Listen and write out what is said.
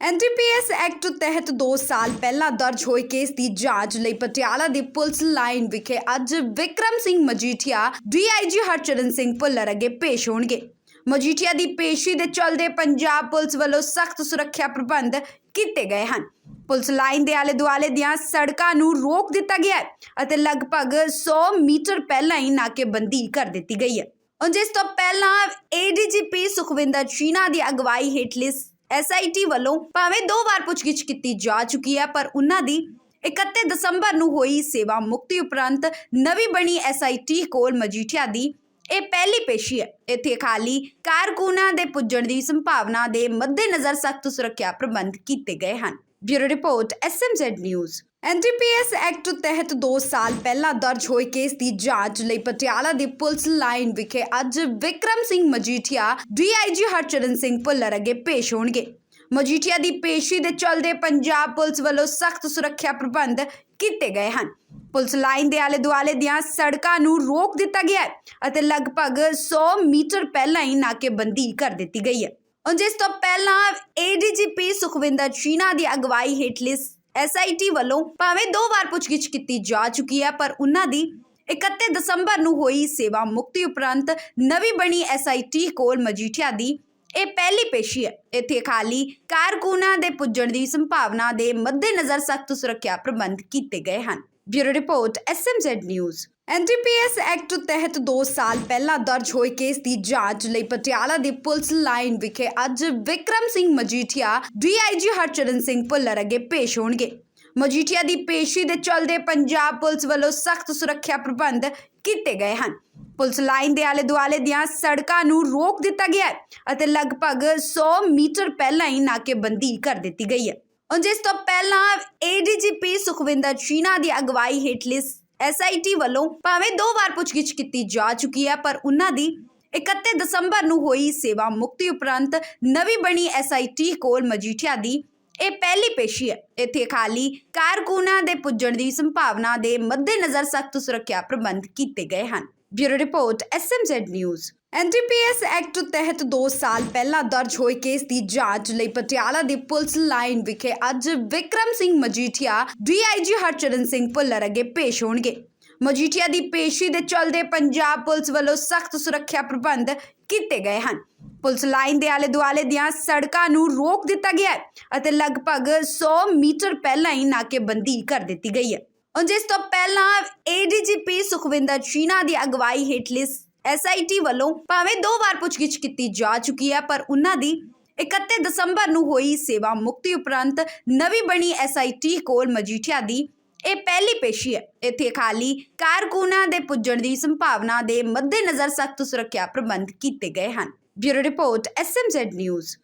NDPS act ਤਹਿਤ 2 ਸਾਲ ਪਹਿਲਾਂ ਦਰਜ ਹੋਏ ਕੇਸ ਦੀ ਜਾਂਚ ਲਈ ਪਟਿਆਲਾ ਦੀ ਪੁਲਿਸ ਲਾਈਨ ਵਿਖੇ ਅੱਜ ਵਿਕਰਮ ਸਿੰਘ ਮਜੀਠੀਆ ਡੀਆਈਜੀ ਹਰਚਰਨ ਸਿੰਘ ਭੁੱਲਰ ਅੱਗੇ ਪੇਸ਼ ਹੋਣਗੇ। ਮਜੀਠੀਆ ਦੀ ਪੇਸ਼ੀ ਦੇ ਚੱਲਦੇ ਪੰਜਾਬ ਪੁਲਿਸ ਵੱਲੋਂ ਸਖਤ ਸੁਰੱਖਿਆ ਪ੍ਰਬੰਧ ਕੀਤੇ ਗਏ ਹਨ। ਪੁਲਿਸ ਲਾਈਨ ਦੇ ਆਲੇ ਦੁਆਲੇ ਦੀਆਂ ਸੜਕਾਂ ਨੂੰ ਰੋਕ ਦਿੱਤਾ ਗਿਆ ਹੈ ਅਤੇ ਲਗਭਗ 100 ਮੀਟਰ ਪਹਿਲਾਂ ਹੀ ਨਾਕੇਬੰਦੀ ਕਰ ਦਿੱਤੀ ਗਈ ਹੈ। ਉਂਝ ਇਸ ਤੋਂ ਪਹਿਲਾਂ ਏਡੀਜੀਪੀ ਸੁਖਵਿੰਦਰ ਚੀਨਾ ਦੀ ਅਗਵਾਈ ਹੇਠਲੇ ਐਸਆਈਟੀ ਵੱਲੋਂ ਭਾਵੇਂ ਦੋ ਵਾਰ ਪੁੱਛਗਿੱਛ ਕੀਤੀ ਜਾ ਚੁੱਕੀ ਹੈ, ਪਰ ਉਹਨਾਂ ਦੀ 31 ਦਸੰਬਰ ਨੂੰ ਹੋਈ ਸੇਵਾ ਮੁਕਤੀ ਉਪਰੰਤ ਨਵੀਂ ਬਣੀ ਐਸਆਈਟੀ ਕੋਲ ਮਜੀਠੀਆ ਦੀ ਇਹ ਪਹਿਲੀ ਪੇਸ਼ੀ ਹੈ। ਇੱਥੇ ਖਾਲੀ ਕਾਰਕੁਨਾਂ ਦੇ ਪੁੱਜਣ ਦੀ ਸੰਭਾਵਨਾ ਦੇ ਮੱਦੇਨਜ਼ਰ ਸਖਤ ਸੁਰੱਖਿਆ ਪ੍ਰਬੰਧ ਕੀਤੇ ਗਏ ਹਨ। Bureau report SMZ news NDPS act ਤਹਿਤ 2 ਸਾਲ ਪਹਿਲਾਂ ਦਰਜ ਹੋਏ ਕੇਸ ਦੀ ਜਾਂਚ ਲਈ ਪਟਿਆਲਾ ਦੀ ਪੁਲਿਸ ਲਾਈਨ ਵਿਖੇ ਅੱਜ ਵਿਕਰਮ ਸਿੰਘ ਮਜੀਠੀਆ ਡੀਆਈਜੀ ਹਰਚਰਨ ਸਿੰਘ ਭੁੱਲਰ ਅੱਗੇ ਪੇਸ਼ ਹੋਣਗੇ। ਮਜੀਠੀਆ ਦੀ ਪੇਸ਼ੀ ਦੇ ਚੱਲਦੇ ਪੰਜਾਬ ਪੁਲਿਸ ਵੱਲੋਂ ਸਖਤ ਸੁਰੱਖਿਆ ਪ੍ਰਬੰਧ ਕੀਤੇ ਗਏ ਹਨ। ਪੁਲਿਸ ਲਾਈਨ ਦੇ ਆਲੇ ਦੁਆਲੇ ਦੀਆਂ ਸੜਕਾਂ ਨੂੰ ਰੋਕ ਦਿੱਤਾ ਗਿਆ ਹੈ ਅਤੇ ਲਗਭਗ 100 ਮੀਟਰ ਪਹਿਲਾਂ ਹੀ ਨਾਕੇਬੰਦੀ ਕਰ ਦਿੱਤੀ ਗਈ ਹੈ। ਜਿਸ ਤੋਂ ਪਹਿਲਾਂ ਏਡੀਜੀਪੀ ਸੁਖਵਿੰਦਰ ਚੀਨਾ ਦੀ ਅਗਵਾਈ ਹੇਠਲੀ ਐਸਆਈਟੀ ਵੱਲੋਂ ਭਾਵੇਂ ਦੋ ਵਾਰ ਪੁੱਛਗਿੱਛ ਕੀਤੀ ਜਾ ਚੁੱਕੀ ਹੈ, ਪਰ ਉਹਨਾਂ ਦੀ 31 ਦਸੰਬਰ ਨੂੰ ਹੋਈ ਸੇਵਾ ਮੁਕਤੀ ਉਪਰੰਤ ਨਵੀਂ ਬਣੀ ਐਸਆਈਟੀ ਕੋਲ ਮਜੀਠੀਆ ਦੀ ਇਹ ਪਹਿਲੀ ਪੇਸ਼ੀ ਹੈ। ਇੱਥੇ ਖਾਲੀ ਕਾਰਕੁਨਾਂ ਦੇ ਪੁੱਜਣ ਦੀ ਸੰਭਾਵਨਾ ਦੇ ਮੱਦੇਨਜ਼ਰ ਸਖਤ ਸੁਰੱਖਿਆ ਪ੍ਰਬੰਧ ਕੀਤੇ ਗਏ ਹਨ। Bureau report SMZ news. NDPS act ਤਹਿਤ 2 ਸਾਲ ਪਹਿਲਾਂ ਦਰਜ ਹੋਏ ਕੇਸ ਦੀ ਜਾਂਚ ਲਈ ਪਟਿਆਲਾ ਦੀ ਪੁਲਿਸ ਲਾਈਨ ਵਿਖੇ ਅੱਜ ਵਿਕਰਮ ਸਿੰਘ ਮਜੀਠੀਆ ਡੀਆਈਜੀ ਹਰਚਰਨ ਸਿੰਘ ਭੁੱਲਰ ਅੱਗੇ ਪੇਸ਼ ਹੋਣਗੇ। ਮਜੀਠੀਆ ਦੀ ਪੇਸ਼ੀ ਦੇ ਚੱਲਦੇ ਪੰਜਾਬ ਪੁਲਿਸ ਵੱਲੋਂ ਸਖਤ ਸੁਰੱਖਿਆ ਪ੍ਰਬੰਧ ਕੀਤੇ ਗਏ ਹਨ। ਪੁਲਿਸ ਲਾਈਨ ਦੇ ਆਲੇ ਦੁਆਲੇ ਦੀਆਂ ਸੜਕਾਂ ਨੂੰ ਰੋਕ ਦਿੱਤਾ ਗਿਆ ਹੈ ਅਤੇ ਲਗਭਗ 100 ਮੀਟਰ ਪਹਿਲਾਂ ਹੀ ਨਾਕੇਬੰਦੀ ਕਰ ਦਿੱਤੀ ਗਈ ਹੈ। ਉਂਝ ਤੋਂ ਪਹਿਲਾਂ ਏਡੀਜੀਪੀ ਸੁਖਵਿੰਦਰ ਚੀਨਾ ਦੀ ਅਗਵਾਈ ਹੇਠਲੇ ਐਸਆਈਟੀ ਵੱਲੋਂ ਭਾਵੇਂ ਦੋ ਵਾਰ ਪੁੱਛਗਿੱਛ ਕੀਤੀ ਜਾ ਚੁੱਕੀ ਹੈ, ਪਰ ਉਹਨਾਂ ਦੀ 31 ਦਸੰਬਰ ਨੂੰ ਹੋਈ ਸੇਵਾ ਮੁਕਤੀ ਉਪਰੰਤ ਨਵੀਂ ਬਣੀ ਐਸਆਈਟੀ ਕੋਲ ਮਜੀਠੀਆ ਦੀ ਇਹ ਪਹਿਲੀ ਪੇਸ਼ੀ ਹੈ। ਇੱਥੇ ਖਾਲੀ ਕਾਰਕੁਨਾਂ ਦੇ ਪੁੱਜਣ ਦੀ ਸੰਭਾਵਨਾ ਦੇ ਮੱਦੇਨਜ਼ਰ ਸਖਤ ਸੁਰੱਖਿਆ ਪ੍ਰਬੰਧ ਕੀਤੇ ਗਏ ਹਨ। Bureau report SMZ news NDPS act ਤਹਿਤ 2 ਸਾਲ ਪਹਿਲਾਂ ਦਰਜ ਹੋਏ ਕੇਸ ਦੀ ਜਾਂਚ ਲਈ ਪਟਿਆਲਾ ਦੀ ਪੁਲਿਸ ਲਾਈਨ ਵਿਖੇ ਅੱਜ ਵਿਕਰਮ ਸਿੰਘ ਮਜੀਠੀਆ ਡੀਆਈਜੀ ਹਰਚਰਨ ਸਿੰਘ ਭੁੱਲਰ ਅੱਗੇ ਪੇਸ਼ ਹੋਣਗੇ। ਮਜੀਠੀਆ ਦੀ ਪੇਸ਼ੀ ਦੇ ਚੱਲਦੇ ਪੰਜਾਬ ਪੁਲਿਸ ਵੱਲੋਂ ਸਖਤ ਸੁਰੱਖਿਆ ਪ੍ਰਬੰਧ ਕੀਤੇ ਗਏ ਹਨ। ਪੁਲਿਸ ਲਾਈਨ ਦੇ ਆਲੇ ਦੁਆਲੇ ਦੀਆਂ ਸੜਕਾਂ ਨੂੰ ਰੋਕ ਦਿੱਤਾ ਗਿਆ ਹੈ ਅਤੇ ਲਗਭਗ 100 ਮੀਟਰ ਪਹਿਲਾਂ ਹੀ ਨਾਕੇਬੰਦੀ ਕਰ ਦਿੱਤੀ ਗਈ ਹੈ। ਉਂਝ ਤੋਂ ਪਹਿਲਾਂ ਏਡੀਜੀਪੀ ਸੁਖਵਿੰਦਰ ਚੀਨਾ ਦੀ ਅਗਵਾਈ ਹੇਠਲੀ ਐਸਆਈਟੀ ਵੱਲੋਂ ਭਾਵੇਂ ਦੋ ਵਾਰ ਪੁੱਛਗਿੱਛ ਕੀਤੀ ਜਾ ਚੁੱਕੀ ਹੈ, ਪਰ ਉਹਨਾਂ ਦੀ 31 ਦਸੰਬਰ ਨੂੰ ਹੋਈ ਸੇਵਾ ਮੁਕਤੀ ਉਪਰੰਤ ਨਵੀਂ ਬਣੀ ਐਸਆਈਟੀ ਕੋਲ ਮਜੀਠੀਆ ਦੀ ਇਹ ਪਹਿਲੀ ਪੇਸ਼ੀ ਹੈ। ਇੱਥੇ ਖਾਲੀ ਕਾਰਕੁਨਾਂ ਦੇ ਪੁੱਜਣ ਦੀ ਸੰਭਾਵਨਾ ਦੇ ਮੱਦੇਨਜ਼ਰ ਸਖਤ ਸੁਰੱਖਿਆ ਪ੍ਰਬੰਧ ਕੀਤੇ ਗਏ ਹਨ। Bureau report SMZ news.